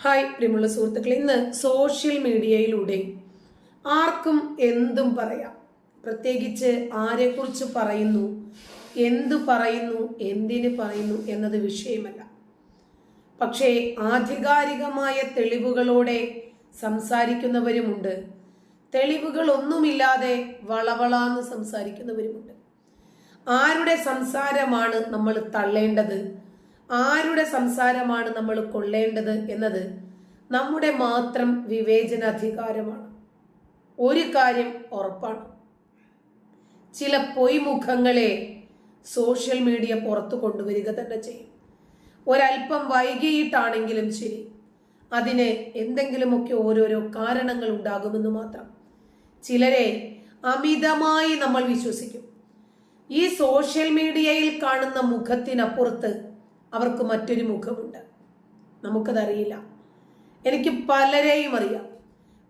Hi പ്രിയമുള്ള സുഹൃത്തുക്കളെ ഇന്ന് സോഷ്യൽ മീഡിയയിലൂടെ ആർക്കും എന്തും പറയാം. പ്രത്യേകിച്ച് ആരെക്കുറിച്ച് പറയുന്നു എന്തു പറയുന്നു എന്തിന് പറയുന്നു എന്നത് വിഷയമല്ല. പക്ഷേ ആധികാരികമായ തെളിവുകളോടെ സംസാരിക്കുന്നവരുമുണ്ട്. തെളിവുകളൊന്നുമില്ലാതെ വളവളാന്ന് സംസാരിക്കുന്നവരുമുണ്ട്. ആരുടെ സംസാരമാണ് നമ്മൾ തള്ളേണ്ടത്? ആരുടെ സംസാരമാണ് നമ്മൾ കൊള്ളേണ്ടത് എന്നത് നമ്മുടെ മാത്രം വിവേചനാധികാരമാണ്. ഒരു കാര്യം ഉറപ്പാണ്. ചില പൊയ്മുഖങ്ങളെ സോഷ്യൽ മീഡിയ പുറത്തു കൊണ്ടുവരിക തന്നെ ചെയ്യും. ഒരല്പം വൈകിയിട്ടാണെങ്കിലും ശരി. അതിന് എന്തെങ്കിലുമൊക്കെ ഓരോരോ കാരണങ്ങൾ ഉണ്ടാകുമെന്ന് മാത്രം. ചിലരെ അമിതമായി നമ്മൾ വിശ്വസിക്കും. ഈ സോഷ്യൽ മീഡിയയിൽ കാണുന്ന മുഖത്തിനപ്പുറത്ത് അവർക്ക് മറ്റൊരു മുഖമുണ്ട്. നമുക്കതറിയില്ല. എനിക്ക് പലരെയും അറിയാം.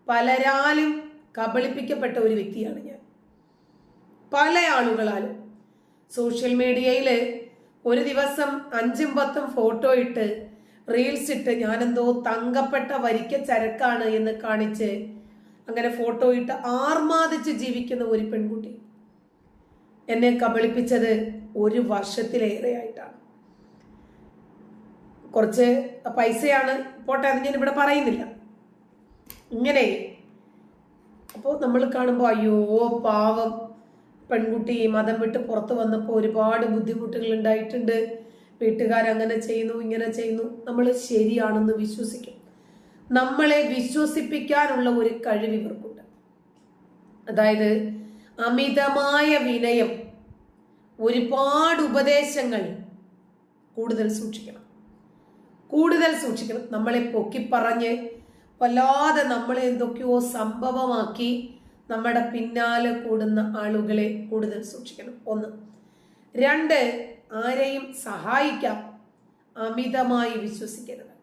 പലരാലും കബളിപ്പിക്കപ്പെട്ട ഒരു വ്യക്തിയാണ് ഞാൻ. പല ആളുകളാലും സോഷ്യൽ മീഡിയയിൽ ഒരു ദിവസം അഞ്ചും പത്തും ഫോട്ടോ ഇട്ട് റീൽസ് ഇട്ട് ഞാനെന്തോ തങ്കപ്പെട്ട വരിക്ക ചരക്കാണ് എന്ന് കാണിച്ച് അങ്ങനെ ഫോട്ടോ ഇട്ട് ആർമാദിച്ച് ജീവിക്കുന്ന ഒരു പെൺകുട്ടി. എന്നെ കബളിപ്പിച്ചത് ഒരു വർഷത്തിലേറെയായിട്ടാണ്. കുറച്ച് പൈസയാണ്. പോട്ടെ അത് ഞാൻ ഇവിടെ പറയുന്നില്ല. ഇങ്ങനെ. അപ്പോൾ നമ്മൾ കാണുമ്പോൾ അയ്യോ പാവം പെൺകുട്ടി മതം വിട്ട് പുറത്ത് വന്നപ്പോൾ ഒരുപാട് ബുദ്ധിമുട്ടുകൾ ഉണ്ടായിട്ടുണ്ട്. വീട്ടുകാരങ്ങനെ ചെയ്യുന്നു ഇങ്ങനെ ചെയ്യുന്നു. നമ്മൾ ശരിയാണെന്ന് വിശ്വസിക്കും. നമ്മളെ വിശ്വസിപ്പിക്കാനുള്ള ഒരു കഴിവ് ഇവർക്കുണ്ട്. അതായത് അമിതമായ വിനയം ഒരുപാട് ഉപദേശങ്ങൾ കൂടുതൽ സൂക്ഷിക്കണം. കൂടുതൽ സൂക്ഷിക്കണം. നമ്മളെ പൊക്കിപ്പറഞ്ഞ് വല്ലാതെ നമ്മളെ എന്തൊക്കെയോ സംഭവമാക്കി നമ്മുടെ പിന്നാലെ കൂടുന്ന ആളുകളെ കൂടുതൽ സൂക്ഷിക്കണം. ഒന്ന്. രണ്ട് ആരെയും സഹായിക്കാം. അമിതമായി വിശ്വസിക്കരുത്.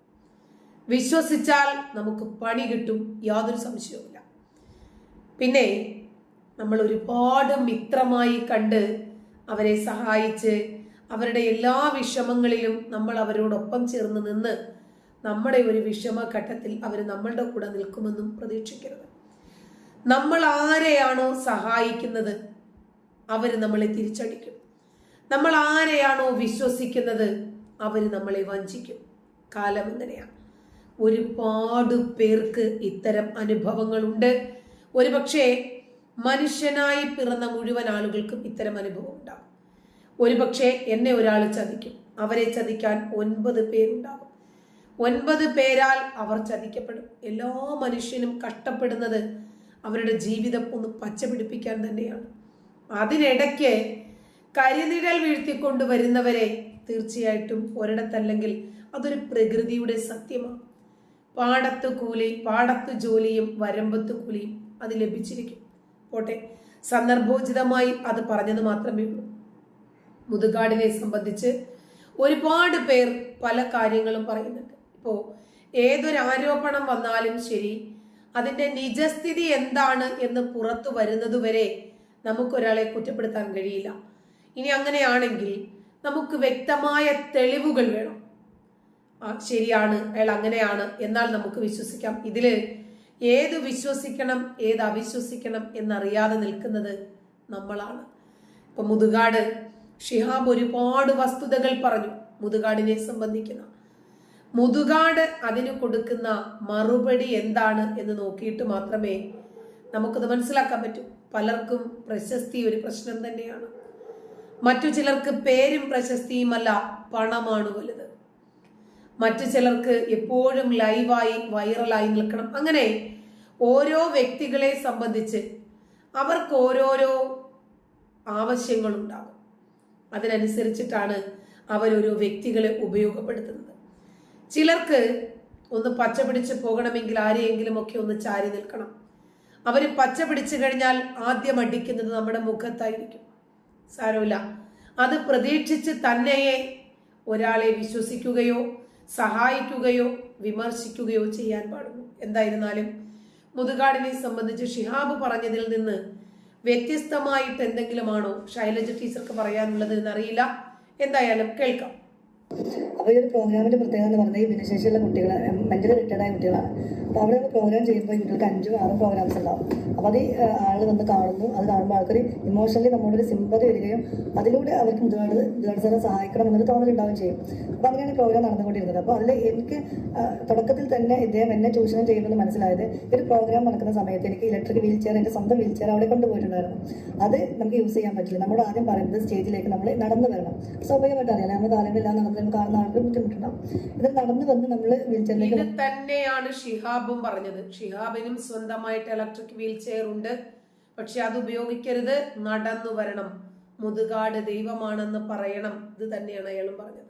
വിശ്വസിച്ചാൽ നമുക്ക് പണി കിട്ടും. യാതൊരു സംശയവുമില്ല. പിന്നെ നമ്മൾ ഒരുപാട് മിത്രമായി കണ്ട് അവരെ സഹായിച്ച് അവരുടെ എല്ലാ വിഷമങ്ങളിലും നമ്മൾ അവരോടൊപ്പം ചേർന്ന് നിന്ന് നമ്മുടെ ഒരു വിഷമഘട്ടത്തിൽ അവർ നമ്മളുടെ കൂടെ നിൽക്കുമെന്നും പ്രതീക്ഷിക്കരുത്. നമ്മൾ ആരെയാണോ സഹായിക്കുന്നത് അവർ നമ്മളെ തിരിച്ചടിക്കും. നമ്മൾ ആരെയാണോ വിശ്വസിക്കുന്നത് അവർ നമ്മളെ വഞ്ചിക്കും. കാലം എങ്ങനെയാണ് ഒരുപാട് പേർക്ക് ഇത്തരം അനുഭവങ്ങളുണ്ട്. ഒരുപക്ഷെ മനുഷ്യനായി പിറന്ന മുഴുവൻ ആളുകൾക്കും ഇത്തരം അനുഭവം ഉണ്ടാകും ഒരുപക്ഷെ എന്നെ ഒരാൾ ചതിക്കും. അവരെ ചതിക്കാൻ ഒൻപത് പേരുണ്ടാകും ഒൻപത് പേരാൽ അവർ ചതിക്കപ്പെടും. എല്ലാ മനുഷ്യനും കഷ്ടപ്പെടുന്നത് അവരുടെ ജീവിതം ഒന്ന് പച്ചപിടിപ്പിക്കാൻ തന്നെയാണ്. അതിനിടയ്ക്ക് കരിനിഴൽ വീഴ്ത്തിക്കൊണ്ട് വരുന്നവരെ തീർച്ചയായിട്ടും ഒരിടത്തല്ലെങ്കിൽ അതൊരു പ്രകൃതിയുടെ സത്യമാണ്. പാടത്ത് കൂലി പാടത്ത് ജോലിയും വരമ്പത്ത് കൂലിയും അത് ലഭിച്ചിരിക്കും. പോട്ടെ. സന്ദർഭോചിതമായി അത് പറഞ്ഞത് മാത്രമേ ഉള്ളൂ. മുതുകാടിനെ സംബന്ധിച്ച് ഒരുപാട് പേർ പല കാര്യങ്ങളും പറയുന്നുണ്ട്. ഇപ്പോൾ ഏതൊരു ആരോപണം വന്നാലും ശരി അതിന്റെ നിജസ്ഥിതി എന്താണ് എന്ന് പുറത്തു വരുന്നതുവരെ നമുക്കൊരാളെ കുറ്റപ്പെടുത്താൻ കഴിയില്ല. ഇനി അങ്ങനെയാണെങ്കിൽ നമുക്ക് വ്യക്തമായ തെളിവുകൾ വേണം. ആ ശരിയാണ് അയാൾ അങ്ങനെയാണ് എന്നാൽ നമുക്ക് വിശ്വസിക്കാം. ഇതിൽ ഏത് വിശ്വസിക്കണം ഏത് അവിശ്വസിക്കണം എന്നറിയാതെ നിൽക്കുന്നത് നമ്മളാണ്. ഇപ്പം മുതുകാട് ഷിഹാബ് ഒരുപാട് വസ്തുതകൾ പറഞ്ഞു മുതുകാടിനെ സംബന്ധിക്കുന്ന. മുതുകാട് അതിന് കൊടുക്കുന്ന മറുപടി എന്താണ് എന്ന് നോക്കിയിട്ട് മാത്രമേ നമുക്കത് മനസ്സിലാക്കാൻ പറ്റൂ. പലർക്കും പ്രശസ്തി ഒരു പ്രശ്നം തന്നെയാണ്. മറ്റു ചിലർക്ക് പേരും പ്രശസ്തിയുമല്ല പണമാണ് വലുത്. മറ്റു ചിലർക്ക് എപ്പോഴും ലൈവായി വൈറലായി നിൽക്കണം. അങ്ങനെ ഓരോ വ്യക്തികളെ സംബന്ധിച്ച് അവർക്ക് ഓരോരോ ആവശ്യങ്ങളുണ്ടാകും. അതിനനുസരിച്ചിട്ടാണ് അവരോരോ വ്യക്തികളെ ഉപയോഗപ്പെടുത്തുന്നത്. ചിലർക്ക് ഒന്ന് പച്ച പിടിച്ച് പോകണമെങ്കിൽ ആരെയെങ്കിലും ഒക്കെ ഒന്ന് ചാരി നിൽക്കണം. അവർ പച്ച പിടിച്ചു കഴിഞ്ഞാൽ ആദ്യം അടിക്കുന്നത് നമ്മുടെ മുഖത്തായിരിക്കും. സാരമില്ല. അത് പ്രതീക്ഷിച്ച് തന്നെയെ ഒരാളെ വിശ്വസിക്കുകയോ സഹായിക്കുകയോ വിമർശിക്കുകയോ ചെയ്യാൻ പാടുള്ളൂ. എന്തായിരുന്നാലും മുതുകാടിനെ സംബന്ധിച്ച് ഷിഹാബ് പറഞ്ഞതിൽ നിന്ന് വ്യത്യസ്തമായിട്ട് എന്തെങ്കിലുമാണോ ശൈലജ ടീച്ചർക്ക് പറയാനുള്ളത് എന്നറിയില്ല. എന്തായാലും കേൾക്കാം. അപ്പോൾ ഈ ഒരു പ്രോഗ്രാമിന്റെ പ്രത്യേകത എന്ന് പറഞ്ഞാൽ ഈ ഭിന്നശേഷിയുള്ള കുട്ടികൾ ഭയങ്കര റിട്ടയർഡ് ആയ കുട്ടികളാണ് അപ്പോൾ അവിടെ ഒരു പ്രോഗ്രാം ചെയ്യുമ്പോൾ കുട്ടികൾക്ക് അഞ്ചും ആറും പ്രോഗ്രാംസ് ഉണ്ടാവും. അപ്പോൾ അത് ആൾ വന്ന് കാണുന്നു. അത് കാണുമ്പോൾ ആൾക്കൊരു ഇമോഷണലി നമ്മളൊരു സിമ്പതി വരികയും അതിലൂടെ അവർക്ക് ഇതുപോലെ ഇതുപോലെ സാറെ സഹായിക്കണം എന്നൊരു തോന്നലുണ്ടാവുകയും ചെയ്യും. അപ്പോൾ അങ്ങനെയാണ് പ്രോഗ്രാം നടന്നുകൊണ്ടിരുന്നത്. അപ്പോൾ അതിൽ എനിക്ക് തുടക്കത്തിൽ തന്നെ ഇദ്ദേഹം എന്നെ ചൂഷണം ചെയ്യുമെന്ന് മനസ്സിലായത് ഒരു പ്രോഗ്രാം നടക്കുന്ന സമയത്ത് എനിക്ക് ഇലക്ട്രിക് വീൽ ചെയർ എന്റെ സ്വന്തം വീൽ ചെയർ അവിടെ കൊണ്ടുപോയിട്ടുണ്ടായിരുന്നു. അത് നമുക്ക് യൂസ് ചെയ്യാൻ പറ്റില്ല. നമ്മൾ ആദ്യം പറയുന്നത് സ്റ്റേജിലേക്ക് നമ്മൾ നടന്നു വരണം. സ്വാഭാവികമായിട്ട് അറിയാം. നമ്മൾ കാലങ്ങളിലാണ് നടന്ന് കാണുന്ന ആൾക്ക് ഇത് നടന്നു വന്ന് നമ്മൾ വീൽ ചെയറിലേക്ക് ഇത് തന്നെയാണ് ഷിഹാബും പറഞ്ഞത്. ഷിഹാബിനും സ്വന്തമായിട്ട് ഇലക്ട്രിക് വീൽ ചെയർ ഉണ്ട്. പക്ഷെ അത് ഉപയോഗിക്കരുത്. നടന്നു വരണം. മുതുകാട് ദൈവമാണെന്ന് പറയണം. ഇത് തന്നെയാണ് അയാളും പറഞ്ഞത്.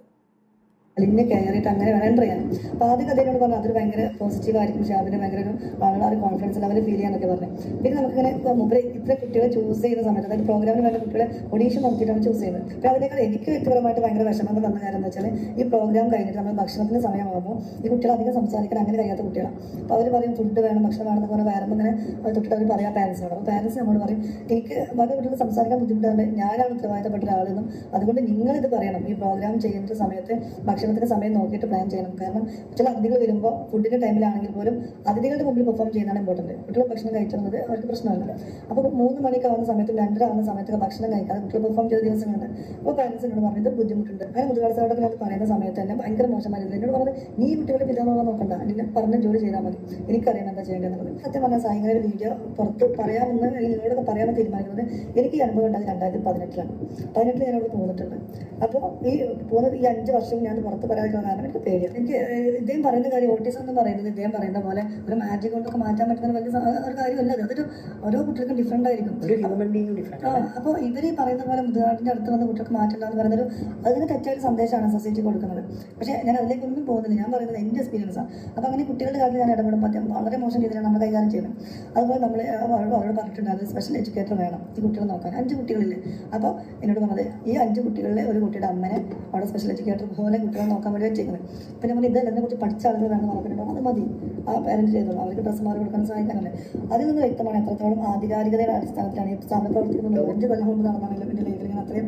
അലിഞ്ഞ് കയറിയിട്ട് അങ്ങനെ വേണം എന്റർ ചെയ്യാൻ. അപ്പോൾ ആദ്യം കഥയോട് പറഞ്ഞു അതൊരു ഭയങ്കര പോസിറ്റീവ് ആയിരിക്കും അതിന് ഭയങ്കര ഒരു വളരെ ഒരു കോൺഫിഡൻസ് ലെവൽ ഫീൽ ചെയ്യാനൊക്കെ പറഞ്ഞു. പിന്നെ നമുക്കിങ്ങനെ മുമ്പ് ഇത്ര കുട്ടികളെ ചൂസ് ചെയ്യുന്ന സമയത്ത് അതായത് പ്രോഗ്രാമിന് വേണ്ട കുട്ടികളെ ഒഡീഷൻ നടത്തിയിട്ടാണ് ചൂസ് ചെയ്യുന്നത്. അപ്പോൾ അതിനേക്കാൾ എനിക്ക് വ്യക്തിപരമായിട്ട് ഭയങ്കര വിഷമം വന്ന കാര്യം എന്ന് വെച്ചാൽ ഈ പ്രോഗ്രാം കഴിഞ്ഞിട്ട് നമ്മൾ ഭക്ഷണത്തിന് സമയമാകുമ്പോൾ ഈ കുട്ടികൾ അധികം സംസാരിക്കാൻ അങ്ങനെ കഴിയാത്ത കുട്ടികളാണ്. അപ്പോൾ അവർ പറയും ഫുഡ് വേണം ഭക്ഷണം വേണം എന്നൊക്കെ പറഞ്ഞാൽ വേറെ ഇങ്ങനെ തൊട്ടിട്ട് അവർ പറയാം പാരൻസിനോട് അപ്പോൾ പാരൻസ് നമ്മോട് പറയും എനിക്ക് വളരെ കുട്ടികൾ സംസാരിക്കാൻ ബുദ്ധിമുട്ടാണ് ഞാനാണ് ഉത്തരവാദിത്തപ്പെട്ട ഒരാളെന്നും അതുകൊണ്ട് നിങ്ങളിത് പറയണം. ഈ പ്രോഗ്രാം ചെയ്യുന്ന സമയത്ത് ഭക്ഷണത്തിന് സമയം നോക്കിയിട്ട് പ്ലാൻ ചെയ്യണം. കാരണം ചില അതിഥികൾ വരുമ്പോൾ ഫുഡിന്റെ ടൈമിലാണെങ്കിൽ പോലും അതിഥികളുടെ മുമ്പിൽ പെർഫോം ചെയ്യുന്നതാണ് ഇമ്പോർട്ടന്റ് കുട്ടികൾ ഭക്ഷണം കഴിക്കുന്നത് അവർക്ക് പ്രശ്നമില്ല. അപ്പോൾ മൂന്ന് മണിക്ക് ആവുന്ന സമയത്തും രണ്ടര ആവുന്ന സമയത്തൊക്കെ ഭക്ഷണം കഴിക്കാതെ കുട്ടികൾ പെർഫോം ചെയ്ത ദിവസങ്ങളുണ്ട്. അപ്പോൾ എന്നോട് പറഞ്ഞത് ബുദ്ധിമുട്ടുണ്ട്. അങ്ങനെ മുതലാളിത്തോടൊക്കെ പറയുന്ന സമയത്ത് തന്നെ ഭയങ്കര മോശമായിരുന്നു എന്നോട് പറഞ്ഞത് നീ കുട്ടികളുടെ പിതാമാവാൻ നോക്കണ്ട. നിന്നെ പറഞ്ഞ ജോലി ചെയ്താൽ മതി. എനിക്കറിയാം എന്താ ചെയ്യേണ്ടത് പറഞ്ഞു സത്യം പറഞ്ഞാൽ സായി ഒരു വീഡിയോ പുറത്ത് പറയാമെന്ന് നിങ്ങളോടൊക്കെ പറയാമെന്ന് തീരുമാനിക്കുന്നത് എനിക്ക് ഈ അനുഭവം ഉണ്ടായത് രണ്ടായിരത്തി പതിനെട്ടിലാണ്. പതിനെട്ടിൽ ഞാനവിടെ പോന്നിട്ടുണ്ട്. അപ്പോൾ ഈ പോകുന്നത് ഈ അഞ്ച് വർഷം ഞാൻ പുറത്ത് പറയാൻ കാരണം എനിക്ക് പേടിയാണ് എനിക്ക് ഇദ്ദേഹം പറയുന്ന കാര്യം ഓട്ടീസം എന്ന് പറയുന്നത് ഇദ്ദേഹം പറയുന്ന പോലെ ഒരു മാജിക് കൊണ്ടൊക്കെ മാറ്റാൻ പറ്റുന്ന വലിയ ഒരു കാര്യമല്ല. അത് അതൊരു ഓരോ കുട്ടികൾക്കും ഡിഫറെന്റ് ആയിരിക്കും. ഒരു ഹ്യൂമൻ ബീങ് ഡിഫറെന്റ് ആ, അപ്പോൾ ഇവർ പറയുന്ന പോലെ മുതുകാട്ടിന്റെ അടുത്ത് വന്ന് കുട്ടികൾക്ക് മാറ്റില്ല എന്ന് പറയുന്നൊരു അതിന് തെറ്റായ ഒരു സന്ദേശമാണ് സൊസൈറ്റി കൊടുക്കുന്നത്. പക്ഷേ ഞാൻ അതിലേക്കൊന്നും പോകുന്നില്ല. ഞാൻ പറയുന്നത് എന്റെ എക്സ്പീരിയൻസാണ് ആണ് അപ്പോൾ അങ്ങനെ കുട്ടികളുടെ കാര്യത്തിൽ ഞാൻ ഇടപെടുമ്പോൾ അദ്ദേഹം വളരെ മോശം രീതിയിലാണ് നമ്മൾ കൈകാര്യം ചെയ്യുന്നത്. അതുപോലെ നമ്മൾ അവരോട് അവരോട് പറഞ്ഞിട്ടുണ്ട് അത് സ്പെഷ്യൽ എഡ്യൂക്കേറ്റർ വേണം. ഈ കുട്ടികളെ നോക്കാൻ. അഞ്ച് കുട്ടികളില്ലേ? അപ്പോൾ എന്നോട് പറഞ്ഞത് ഈ അഞ്ച് കുട്ടികളിലെ ഒരു കുട്ടിയുടെ അമ്മനെ അവിടെ സ്പെഷ്യൽ എഡ്യൂക്കേറ്റർ പോലെ കുട്ടികളെ നോക്കാൻ വേണ്ടി വെച്ചേക്കുന്നത് പിന്നെ നമ്മൾ ഇതല്ല ഇതിനെ കുറിച്ച് പഠിച്ച ആളുകൾ വേണം പറഞ്ഞിട്ടുണ്ടോ? അത് മതി. ആ പേരന്റ് ചെയ്തോളൂ. അവർക്ക് ഡ്രസ്സ് മാറി കൊടുക്കാൻ സഹായിക്കാനല്ലേ. അതിൽ നിന്ന് വ്യക്തമാണ് എത്രത്തോളം ആധികാരികതയുടെ അടിസ്ഥാനത്തിലാണ് ഈ സ്ഥാനം പ്രവർത്തിക്കുന്നത്. അഞ്ച് കൊല്ലം മുമ്പ് നടന്നാണെങ്കിലും എന്റെ ലൈഫിൽ ഇങ്ങനെ അത്രയും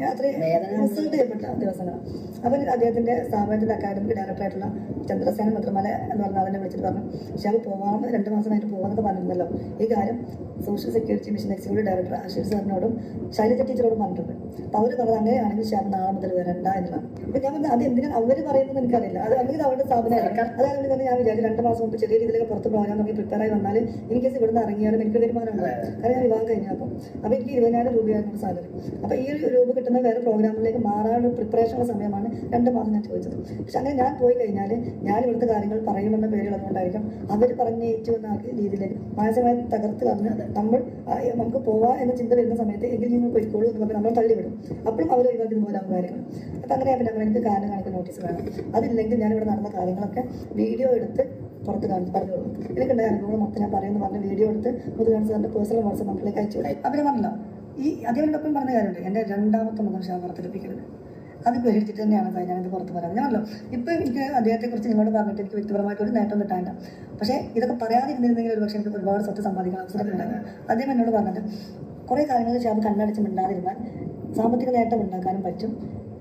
ഞാൻ അത്രയും റിസൾട്ട് ചെയ്യപ്പെട്ട ദിവസങ്ങളാണ് അപ്പം അദ്ദേഹത്തിന്റെ സ്ഥാപനത്തിന്റെ അക്കാദമിക് ഡയറക്ടറായിട്ടുള്ള ചന്ദ്രസേന മുദ്രമല എന്ന് പറഞ്ഞ അതിനെ വിളിച്ചിട്ട് പറഞ്ഞു. പക്ഷേ അത് പോകാമെന്ന് രണ്ട് മാസമായിട്ട് പോകാമെന്നൊക്കെ പറഞ്ഞിരുന്നല്ലോ. ഈ കാര്യം social security mission executive director Aswathy സാറിനോടും Shailaja ടീച്ചറോടും പറഞ്ഞിട്ടുണ്ട്. അപ്പോൾ അവർ പറഞ്ഞത് അങ്ങനെയാണെങ്കിൽ ശരി നാളെ മുതൽ വരണ്ട എന്നുള്ളതാണ് അപ്പം ഞാൻ പറഞ്ഞത് അത് എന്തിനാണ് അവർ പറയുന്നത് എനിക്കറിയില്ല. അത് അല്ലെങ്കിൽ അവരുടെ സ്ഥാപനമായിരിക്കും അതായത് തന്നെ ഞാൻ വിചാരിച്ചു രണ്ട് മാസം മുമ്പ് ചെറിയ രീതിയിലൊക്കെ പുറത്ത് പോകാൻ നമുക്ക് പ്രിപ്പയർ ആയി വന്നാൽ എനിക്ക് ഇവിടുന്ന് ഇറങ്ങിയാലും എനിക്ക് വരുമാനമുണ്ട് കാരണം ഞാൻ വിവാഹം കഴിഞ്ഞപ്പോൾ അപ്പോൾ എനിക്ക് ഇരുപതിനായിരം രൂപയായിരുന്നു സാലറി. അപ്പോൾ ഈ ഒരു രൂപ കിട്ടുന്ന വേറെ പ്രോഗ്രാമിലേക്ക് മാറാനുള്ള പ്രിപ്പറേഷനുള്ള സമയമാണ് രണ്ട് മാസം ഞാൻ ചോദിച്ചത്. പക്ഷെ അങ്ങനെ ഞാൻ പോയി കഴിഞ്ഞാൽ ഞാൻ ഇവിടുത്തെ കാര്യങ്ങൾ പറയുമെന്ന പേരുള്ളതുകൊണ്ടായിരിക്കും അവർ പറഞ്ഞേച്ചു എന്ന രീതിയിലേക്ക് മാനസികമായി തകർത്ത് കളഞ്ഞ് നമ്മൾ നമുക്ക് പോവാ എന്ന ചിന്ത വരുന്ന സമയത്ത് എങ്കിൽ നിങ്ങൾ പോയിക്കോളൂ എന്ന് പറഞ്ഞാൽ നമ്മൾ തള്ളിവിടും. അപ്പോഴും അവർ ഒഴിവാക്കി പോലെ ആവും കാര്യങ്ങൾ അപ്പം അങ്ങനെ പിന്നെ നമ്മൾ എനിക്ക് കാരണം കണക്ക് നോട്ടീസ് വേണം. അതില്ലെങ്കിൽ ഞാനിവിടെ നടന്ന കാര്യങ്ങളൊക്കെ വീഡിയോ എടുത്ത് പുറത്ത് കാണിച്ച് പറഞ്ഞു കൊടുക്കും. എനിക്കുണ്ടായ അനുഭവങ്ങൾ മൊത്തം ഞാൻ പറയുമെന്ന് പറഞ്ഞ് വീഡിയോ എടുത്ത് മുതുകാണ് സാറിന്റെ പേഴ്സണൽ വാട്സപ്പ് നമ്പറിലേക്ക് അയച്ചു അവരെ പറഞ്ഞല്ലോ ഈ അദ്ദേഹത്തിനൊപ്പം പറഞ്ഞ കാര്യമുണ്ട്. എന്റെ രണ്ടാമത്തെ മുഖം ഷാ പുറത്തെടുപ്പിക്കരുത് അത് പേടിച്ചിട്ട് തന്നെയാണ് ഞാനിത് പുറത്ത് പറയാം ഞാനല്ലോ ഇപ്പം എനിക്ക് അദ്ദേഹത്തെക്കുറിച്ച് നിങ്ങളോട് പറഞ്ഞിട്ട് എനിക്ക് വ്യക്തിപരമായിട്ട് ഒരു നേട്ടം കിട്ടാനില്ല. പക്ഷേ ഇതൊക്കെ പറയാതിരുന്നിരുന്നെങ്കിൽ ഒരു പക്ഷേ എനിക്ക് ഒരുപാട് സ്വത്ത് സമ്പാദിക്കാൻ അവസരം ഉണ്ടായിരുന്നു. അദ്ദേഹം എന്നോട് പറഞ്ഞത് കുറേ കാര്യങ്ങൾ ഷാബ് കണ്ണടച്ച് മിണ്ടാതിരുന്നാൽ സാമ്പത്തിക നേട്ടം ഉണ്ടാക്കാനും പറ്റും.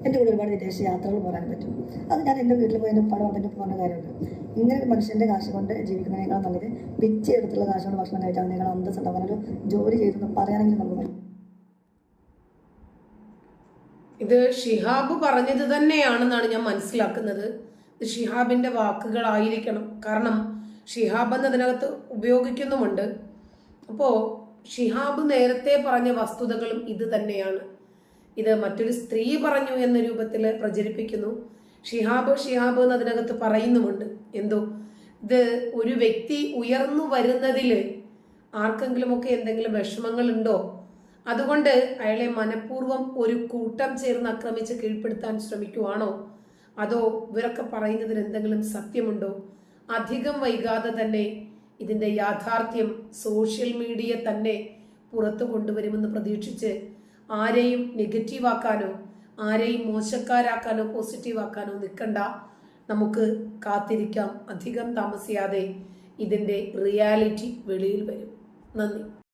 എന്റെ കൂടെ ഒരുപാട് വിദേശ യാത്രകൾ പോകാൻ പറ്റും. അത് ഞാൻ എന്റെ വീട്ടിൽ പോയി എന്റെ വന്നിട്ട് പറഞ്ഞ കാര്യമുണ്ട്. ഇങ്ങനെ ഒരു മനുഷ്യന്റെ കാശ് കൊണ്ട് ജീവിക്കുന്നതിനേക്കാൾ നല്ലത് പിച്ച് എടുത്തുള്ള കാശ് കൊണ്ട് ഭക്ഷണം കഴിച്ചാൽ നിങ്ങൾ അന്തസ് ഉണ്ടാവും. ഒരു ജോലി ചെയ്തെന്ന് പറയാനെങ്കിലും നമുക്ക് പറ്റും. ഇത് ഷിഹാബ് പറഞ്ഞത് തന്നെയാണെന്നാണ് ഞാൻ മനസ്സിലാക്കുന്നത്. ഇത് ഷിഹാബിന്റെ വാക്കുകളായിരിക്കണം. കാരണം ഷിഹാബ് എന്ന് അതിനകത്ത് ഉപയോഗിക്കുന്നുമുണ്ട്. അപ്പോൾ ഷിഹാബ് നേരത്തെ പറഞ്ഞ വസ്തുതകളും ഇത് തന്നെയാണ്. ഇത് മറ്റൊരു സ്ത്രീ പറഞ്ഞു എന്ന രൂപത്തിൽ പ്രചരിപ്പിക്കുന്നു. ഷിഹാബ് ഷിഹാബ് എന്ന് അതിനകത്ത് പറയുന്നുമുണ്ട്. എന്തോ? ഇത് ഒരു വ്യക്തി ഉയർന്നു വരുന്നതിൽ ആർക്കെങ്കിലുമൊക്കെ എന്തെങ്കിലും വിഷമങ്ങളുണ്ടോ? അതുകൊണ്ട് അയാളെ മനഃപൂർവം ഒരു കൂട്ടം ചേർന്ന് ആക്രമിച്ച് കീഴ്പ്പെടുത്താൻ ശ്രമിക്കുവാണോ? അതോ ഇവരൊക്കെ പറയുന്നതിൽ എന്തെങ്കിലും സത്യമുണ്ടോ? അധികം വൈകാതെ തന്നെ ഇതിന്റെ യാഥാർത്ഥ്യം സോഷ്യൽ മീഡിയ തന്നെ പുറത്തു കൊണ്ടുവരുമെന്ന് പ്രതീക്ഷിച്ച് ആരെയും നെഗറ്റീവാക്കാനോ ആരെയും മോശക്കാരാക്കാനോ പോസിറ്റീവാക്കാനോ നിൽക്കണ്ട. നമുക്ക് കാത്തിരിക്കാം. അധികം താമസിയാതെ ഇതിന്റെ റിയാലിറ്റി വെളിയിൽ വരും. നന്ദി.